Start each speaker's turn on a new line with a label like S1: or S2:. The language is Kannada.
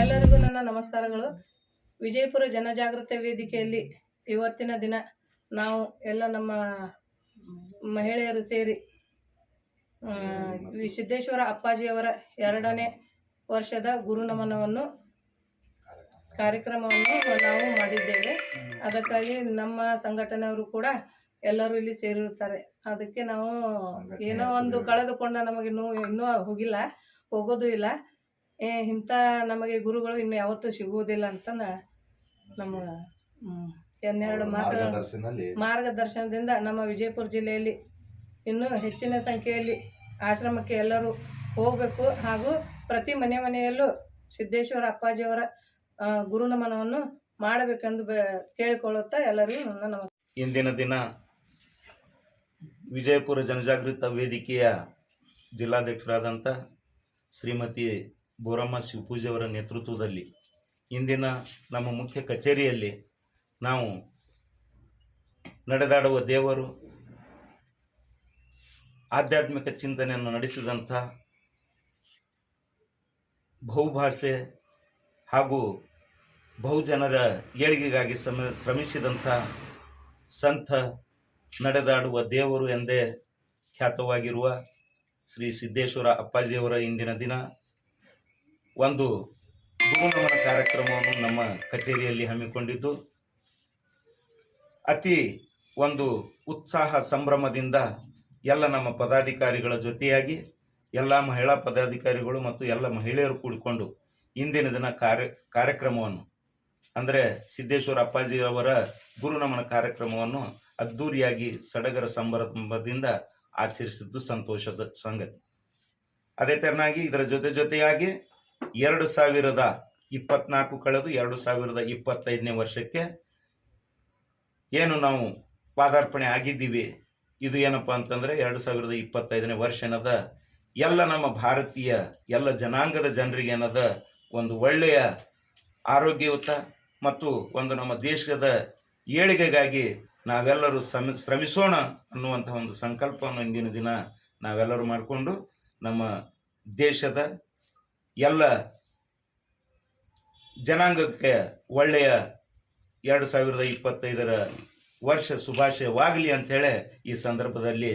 S1: ಎಲ್ಲರಿಗೂ ನನ್ನ ನಮಸ್ಕಾರಗಳು. ವಿಜಯಪುರ ಜನಜಾಗೃತಿ ವೇದಿಕೆಯಲ್ಲಿ ಇವತ್ತಿನ ದಿನ ನಾವು ಎಲ್ಲ ನಮ್ಮ ಮಹಿಳೆಯರು ಸೇರಿ ಸಿದ್ದೇಶ್ವರ ಅಪ್ಪಾಜಿಯವರ ಎರಡನೇ ವರ್ಷದ ಗುರು ನಮನವನ್ನು, ಕಾರ್ಯಕ್ರಮವನ್ನು ನಾವು ಮಾಡಿದ್ದೇವೆ. ಅದಕ್ಕಾಗಿ ನಮ್ಮ ಸಂಘಟನೆಯವರು ಕೂಡ ಎಲ್ಲರೂ ಇಲ್ಲಿ ಸೇರಿರುತ್ತಾರೆ ಅದಕ್ಕೆ ನಾವು ಏನೋ ಒಂದು ಕಳೆದುಕೊಂಡ ನಮಗೆ ಇನ್ನೂ ಇನ್ನೂ ಹೋಗಿಲ್ಲ ಹೋಗೋದು ಇಲ್ಲ. ಏ ಇಂಥ ನಮಗೆ ಗುರುಗಳು ಇನ್ನು ಯಾವತ್ತೂ ಸಿಗುವುದಿಲ್ಲ ಅಂತ ನಮ್ಮ ಎನ್ನೆರಡು ಮಾತುಗಳು ಮಾರ್ಗದರ್ಶನದಿಂದ ನಮ್ಮ ವಿಜಯಪುರ ಜಿಲ್ಲೆಯಲ್ಲಿ ಇನ್ನೂ ಹೆಚ್ಚಿನ ಸಂಖ್ಯೆಯಲ್ಲಿ ಆಶ್ರಮಕ್ಕೆ ಎಲ್ಲರೂ ಹೋಗಬೇಕು. ಹಾಗೂ ಪ್ರತಿ ಮನೆ ಮನೆಯಲ್ಲೂ ಸಿದ್ದೇಶ್ವರ ಅಪ್ಪಾಜಿಯವರ ಗುರು ಗುರುನಮನವನ್ನು ಮಾಡಬೇಕೆಂದು ಬೆ ಕೇಳಿಕೊಳ್ಳುತ್ತಾ ಎಲ್ಲರಿಗೂ ನನ್ನ ನಮಸ್ಕಾರ.
S2: ಇಂದಿನ ದಿನ ವಿಜಯಪುರ ಜನಜಾಗೃತ ವೇದಿಕೆಯ ಜಿಲ್ಲಾಧ್ಯಕ್ಷರಾದಂಥ ಶ್ರೀಮತಿ ಬೋರಮ್ಮ ಶಿವಪೂಜೆಯವರ ನೇತೃತ್ವದಲ್ಲಿ ಇಂದಿನ ನಮ್ಮ ಮುಖ್ಯ ಕಚೇರಿಯಲ್ಲಿ ನಾವು ನಡೆದಾಡುವ ದೇವರು ಆಧ್ಯಾತ್ಮಿಕ ಚಿಂತನೆಯನ್ನು ನಡೆಸಿದಂಥ ಬಹುಭಾಷೆ ಹಾಗೂ ಬಹುಜನರ ಏಳಿಗೆಗಾಗಿ ಶ್ರಮ ಶ್ರಮಿಸಿದಂಥ ಸಂತ ನಡೆದಾಡುವ ದೇವರು ಎಂದೇ ಖ್ಯಾತವಾಗಿರುವ ಶ್ರೀ ಸಿದ್ದೇಶ್ವರ ಅಪ್ಪಾಜಿಯವರ ಇಂದಿನ ದಿನ. ಒಂದು ಗುರುನಮನ ಕಾರ್ಯಕ್ರಮವನ್ನು ನಮ್ಮ ಕಚೇರಿಯಲ್ಲಿ ಹಮ್ಮಿಕೊಂಡಿದ್ದು. ಅತಿ ಒಂದು ಉತ್ಸಾಹ ಸಂಭ್ರಮದಿಂದ ಎಲ್ಲ ನಮ್ಮ ಪದಾಧಿಕಾರಿಗಳ ಜೊತೆಯಾಗಿ ಎಲ್ಲ ಮಹಿಳಾ ಪದಾಧಿಕಾರಿಗಳು ಮತ್ತು ಎಲ್ಲ ಮಹಿಳೆಯರು ಕೂಡಿಕೊಂಡು ಇಂದಿನ ದಿನ ಕಾರ್ಯ, ಕಾರ್ಯಕ್ರಮವನ್ನು, ಅಂದರೆ ಸಿದ್ದೇಶ್ವರ ಅಪ್ಪಾಜಿಯವರ ಗುರುನಮನ ಕಾರ್ಯಕ್ರಮವನ್ನು ಅದ್ದೂರಿಯಾಗಿ ಸಡಗರ ಸಂಭ್ರಮದಿಂದ ಆಚರಿಸಿದ್ದು ಸಂತೋಷದ ಸಂಗತಿ. ಅದೇ ತೆರನಾಗಿ ಇದರ ಜೊತೆ ಜೊತೆಯಾಗಿ ಎರಡು ಸಾವಿರದ ಇಪ್ಪತ್ನಾಲ್ಕು ಕಳೆದು ಎರಡು ಸಾವಿರದ ಇಪ್ಪತ್ತೈದನೇ ವರ್ಷಕ್ಕೆ ಏನು ನಾವು ಪಾದಾರ್ಪಣೆ ಆಗಿದ್ದೀವಿ, ಇದು ಏನಪ್ಪಾ ಅಂತಂದ್ರೆ ಎರಡು ಸಾವಿರದ ಇಪ್ಪತ್ತೈದನೇ ವರ್ಷ ಏನದ, ಎಲ್ಲ ನಮ್ಮ ಭಾರತೀಯ, ಎಲ್ಲ ಜನಾಂಗದ ಜನರಿಗೆ ಏನದ, ಒಂದು ಒಳ್ಳೆಯ ಆರೋಗ್ಯಯುತ ಮತ್ತು ಒಂದು ನಮ್ಮ ದೇಶದ ಏಳಿಗೆಗಾಗಿ ನಾವೆಲ್ಲರೂ ಶ್ರಮ ಶ್ರಮಿಸೋಣ ಅನ್ನುವಂತಹ ಒಂದು ಸಂಕಲ್ಪವನ್ನು ಇಂದಿನ ದಿನ ನಾವೆಲ್ಲರೂ ಮಾಡಿಕೊಂಡು ನಮ್ಮ ದೇಶದ ಎಲ್ಲ ಜನಾಂಗಕ್ಕೆ ಒಳ್ಳೆಯ ಎರಡು ಸಾವಿರದ ಇಪ್ಪತ್ತೈದರ ವರ್ಷ ಶುಭಾಶಯವಾಗಲಿ ಅಂತೇಳಿ ಈ ಸಂದರ್ಭದಲ್ಲಿ